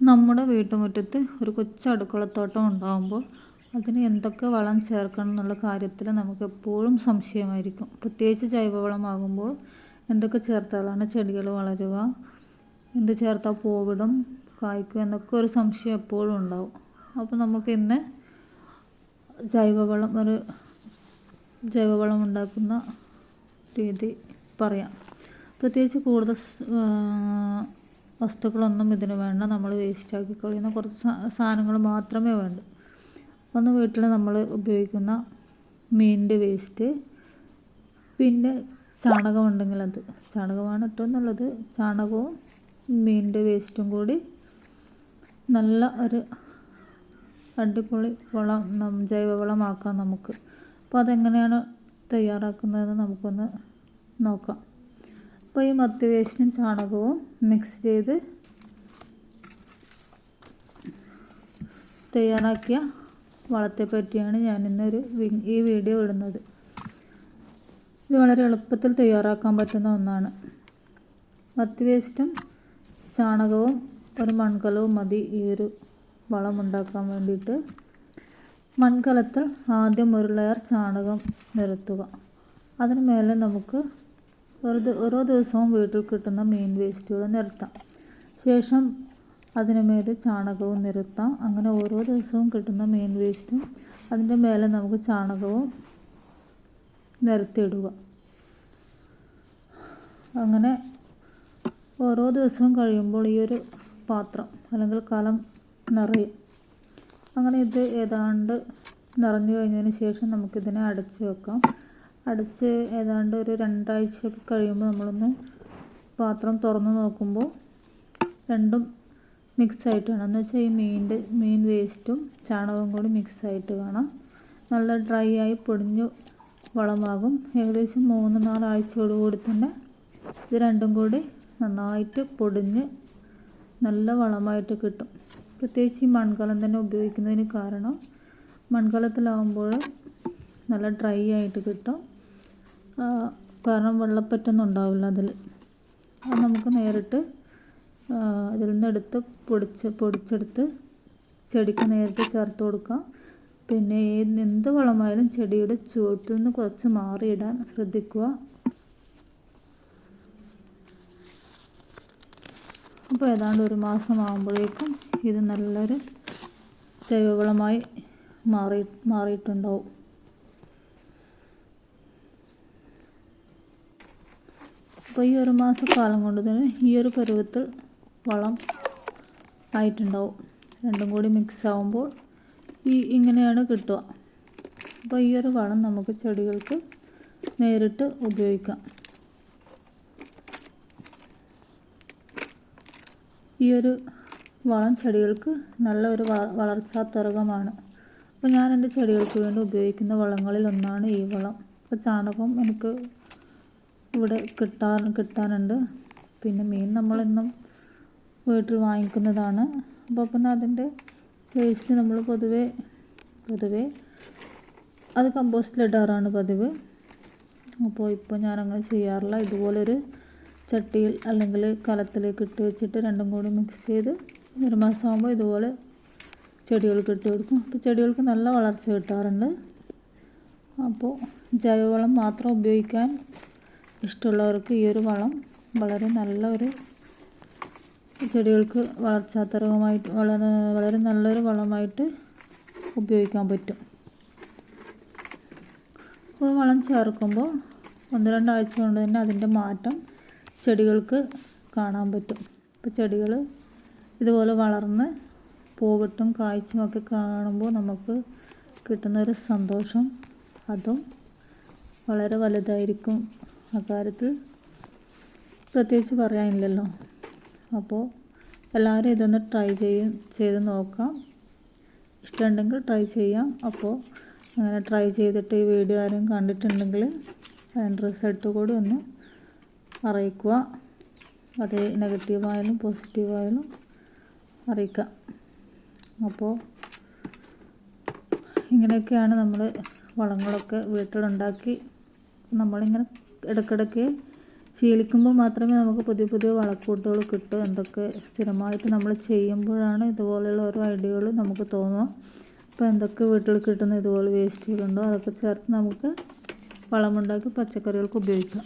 നമ്മുടെ വീട്ടുമുറ്റത്ത് ഒരു കൊച്ചു അടുക്കളത്തോട്ടം ഉണ്ടാകുമ്പോൾ അതിന് എന്തൊക്കെ വളം ചേർക്കണം എന്നുള്ള കാര്യത്തിൽ നമുക്ക് എപ്പോഴും സംശയമായിരിക്കും. പ്രത്യേകിച്ച് ജൈവവളമാകുമ്പോൾ എന്തൊക്കെ ചേർത്താലാണ് ചെടികൾ വളരുക എന്ത് ചേർത്താൽ പൂവിടും കായ്ക്കും എന്നൊക്കെ ഒരു സംശയം എപ്പോഴും ഉണ്ടാവും. അപ്പോൾ നമുക്ക് ഇന്ന് ജൈവവളം ഒരു ജൈവവളം ഉണ്ടാക്കുന്ന രീതി പറയാം. പ്രത്യേകിച്ച് കൂടുതൽ വസ്തുക്കളൊന്നും ഇതിന് വേണ്ട. നമ്മൾ വേസ്റ്റ് ആക്കി കളയുന്ന കുറച്ച് സാധനങ്ങൾ മാത്രമേ വേണ്ടൂ. ഒന്ന് വീട്ടിൽ നമ്മൾ ഉപയോഗിക്കുന്ന മീനിന്റെ വേസ്റ്റ് പിന്നെ ചാണകമുണ്ടെങ്കിൽ അത്. ചാണകമാണ് ഏറ്റവും നല്ലത്. ചാണകവും മീനിന്റെ വേസ്റ്റും കൂടി നല്ല ഒരു അടിപൊളി വളം ജൈവവളമാക്കാം നമുക്ക്. അപ്പോൾ അതെങ്ങനെയാണ് തയ്യാറാക്കുന്നതെന്ന് നമുക്കൊന്ന് നോക്കാം. ഈ മത്തി ചാണകവും മിക്സ് ചെയ്ത് തയ്യാറാക്കിയ വളത്തെ പറ്റിയാണ് ഞാൻ ഇന്നൊരു ഈ വീഡിയോ ഇടുന്നത്. ഇത് വളരെ എളുപ്പത്തിൽ തയ്യാറാക്കാൻ പറ്റുന്ന ഒന്നാണ്. മത്തിവേസ്റ്റും ചാണകവും ഒരു മൺകലവും മതി ഈ ഒരു വളം ഉണ്ടാക്കാൻ വേണ്ടിയിട്ട്. മൺകലത്തിൽ ആദ്യം ഒരു ലെയർ ചാണകം നിരത്തുക. അതിന് മേലെ നമുക്ക് വെറുതെ ഓരോ ദിവസവും വീട്ടിൽ കിട്ടുന്ന മീൻ വേസ്റ്റുകൾ നിരത്താം ശേഷം അതിന് മേലെ ചാണകവും നിരത്താം. അങ്ങനെ ഓരോ ദിവസവും കിട്ടുന്ന മീൻ വേസ്റ്റും അതിന്റെ മേലെ നമുക്ക് ചാണകവും നിരത്തിയിടുക. അങ്ങനെ ഓരോ ദിവസവും കഴിയുമ്പോൾ ഈ ഒരു പാത്രം അല്ലെങ്കിൽ കലം നിറയും. അങ്ങനെ ഇത് ഏതാണ്ട് നിറഞ്ഞു കഴിഞ്ഞതിന് ശേഷം നമുക്കിതിനെ അടച്ചു വെക്കാം. അടച്ച് ഏതാണ്ട് ഒരു രണ്ടാഴ്ചയൊക്കെ കഴിയുമ്പോൾ നമ്മളൊന്ന് പാത്രം തുറന്ന് നോക്കുമ്പോൾ രണ്ടും മിക്സ് ആയിട്ടാണ് എന്ന് വെച്ചാൽ ഈ മീനിന്റെ മീൻ വേസ്റ്റും ചാണകവും കൂടി മിക്സ് ആയിട്ട് കാണാം നല്ല ഡ്രൈ ആയി പൊടിഞ്ഞ് വളമാകും. ഏകദേശം മൂന്ന് നാലാഴ്ചയോട് കൂടി തന്നെ ഇത് രണ്ടും കൂടി നന്നായിട്ട് പൊടിഞ്ഞ് നല്ല വളമായിട്ട് കിട്ടും. പ്രത്യേകിച്ച് ഈ മൺകലം തന്നെ ഉപയോഗിക്കുന്നതിന് കാരണം മൺകലത്തിലാവുമ്പോൾ നല്ല ഡ്രൈ ആയിട്ട് കിട്ടും. കാരണം വെള്ളപ്പറ്റൊന്നും ഉണ്ടാവില്ല അതിൽ അത് നമുക്ക് നേരിട്ട് ഇതിൽ നിന്നെടുത്ത് പൊടിച്ച് പൊടിച്ചെടുത്ത് ചെടിക്ക് നേരിട്ട് ചേർത്ത് കൊടുക്കാം. പിന്നെ എന്ത് വളമായാലും ചെടിയുടെ ചുവട്ടിൽ നിന്ന് കുറച്ച് മാറിയിടാൻ ശ്രദ്ധിക്കുക. അപ്പോൾ ഏതാണ്ട് ഒരു മാസം ആകുമ്പോഴേക്കും ഇത് നല്ലൊരു ജൈവവളമായി മാറി മാറിയിട്ടുണ്ടാവും. അപ്പോൾ ഈ ഒരു മാസക്കാലം കൊണ്ട് തന്നെ ഈ ഒരു പരുവത്തിൽ വളം ആയിട്ടുണ്ടാവും. രണ്ടും കൂടി മിക്സ് ആവുമ്പോൾ ഈ ഇങ്ങനെയാണ് കിട്ടുക. അപ്പോൾ ഈ ഒരു വളം നമുക്ക് ചെടികൾക്ക് നേരിട്ട് ഉപയോഗിക്കാം. ഈ ഒരു വളം ചെടികൾക്ക് നല്ല നല്ലൊരു വളർച്ചാ തുറകമാണ്. അപ്പോൾ ഞാൻ എന്റെ ചെടികൾക്ക് വേണ്ടി ഉപയോഗിക്കുന്ന വളങ്ങളിൽ ഒന്നാണ് ഈ വളം. അപ്പോൾ ചാണകം എനിക്ക് ഇവിടെ കിട്ടാൻ കിട്ടാനുണ്ട്. പിന്നെ മീൻ നമ്മളെന്നും വീട്ടിൽ വാങ്ങിക്കുന്നതാണ്. അപ്പോൾ പിന്നെ അതിന്റെ വേസ്റ്റ് നമ്മൾ പൊതുവെ പൊതുവെ അത് കമ്പോസ്റ്റിലിടാറാണ് പതിവ്. അപ്പോൾ ഇപ്പോൾ ഞാനങ്ങനെ ചെയ്യാറില്ല. ഇതുപോലൊരു ചട്ടിയിൽ അല്ലെങ്കിൽ കലത്തിലേക്ക് ഇട്ട് വെച്ചിട്ട് രണ്ടും കൂടി മിക്സ് ചെയ്ത് ഒരു മാസമാകുമ്പോൾ ഇതുപോലെ ചെടികൾക്ക് ഇട്ട് കൊടുക്കും. അപ്പോൾ ചെടികൾക്ക് നല്ല വളർച്ച കിട്ടാറുണ്ട്. അപ്പോൾ ജൈവവളം മാത്രം ഉപയോഗിക്കാൻ ഇഷ്ടമുള്ളവർക്ക് ഈ ഒരു വളം വളരെ നല്ല ഒരു ചെടികൾക്ക് വളർച്ചാത്തരവുമായിട്ട് വളരെ വളരെ നല്ലൊരു വളമായിട്ട് ഉപയോഗിക്കാൻ പറ്റും. അപ്പോൾ വളം ചേർക്കുമ്പോൾ ഒന്ന് രണ്ടാഴ്ച കൊണ്ട് തന്നെ അതിന്റെ മാറ്റം ചെടികൾക്ക് കാണാൻ പറ്റും. ഇപ്പോൾ ചെടികൾ ഇതുപോലെ വളർന്ന് പൂവിട്ടും കായ്ച്ചും ഒക്കെ കാണുമ്പോൾ നമുക്ക് കിട്ടുന്നൊരു സന്തോഷം അതും വളരെ വലുതായിരിക്കും. അക്കാര്യത്തിൽ പ്രത്യേകിച്ച് പറയാനില്ലല്ലോ. അപ്പോൾ എല്ലാവരും ഇതൊന്ന് ട്രൈ ചെയ്യും ചെയ്ത് നോക്കാം. ഇഷ്ടമുണ്ടെങ്കിൽ ട്രൈ ചെയ്യാം. അപ്പോൾ അങ്ങനെ ട്രൈ ചെയ്തിട്ട് ഈ വീഡിയോ ആരും കണ്ടിട്ടുണ്ടെങ്കിൽ അതിന്റെ റിസൾട്ട് കൂടി ഒന്ന് അറിയിക്കുക. അത് നെഗറ്റീവായാലും പോസിറ്റീവായാലും അറിയിക്കാം അപ്പോൾ ഇങ്ങനെയൊക്കെയാണ് നമ്മൾ വളങ്ങളൊക്കെ വീട്ടിലുണ്ടാക്കി. നമ്മളിങ്ങനെ ഇടയ്ക്കിടയ്ക്ക് ശീലിക്കുമ്പോൾ മാത്രമേ നമുക്ക് പുതിയ പുതിയ വളക്കൂട്ടുകൾ കിട്ടൂ. എന്തൊക്കെ സ്ഥിരമായിട്ട് നമ്മൾ ചെയ്യുമ്പോഴാണ് ഇതുപോലെയുള്ള ഓരോ ഐഡിയകൾ നമുക്ക് തോന്നുക. അപ്പോൾ എന്തൊക്കെ വീട്ടിൽ കിട്ടുന്ന ഇതുപോലെ വേസ്റ്റുകളുണ്ടോ അതൊക്കെ ചേർത്ത് നമുക്ക് വളമുണ്ടാക്കി പച്ചക്കറികൾക്ക് ഉപയോഗിക്കാം.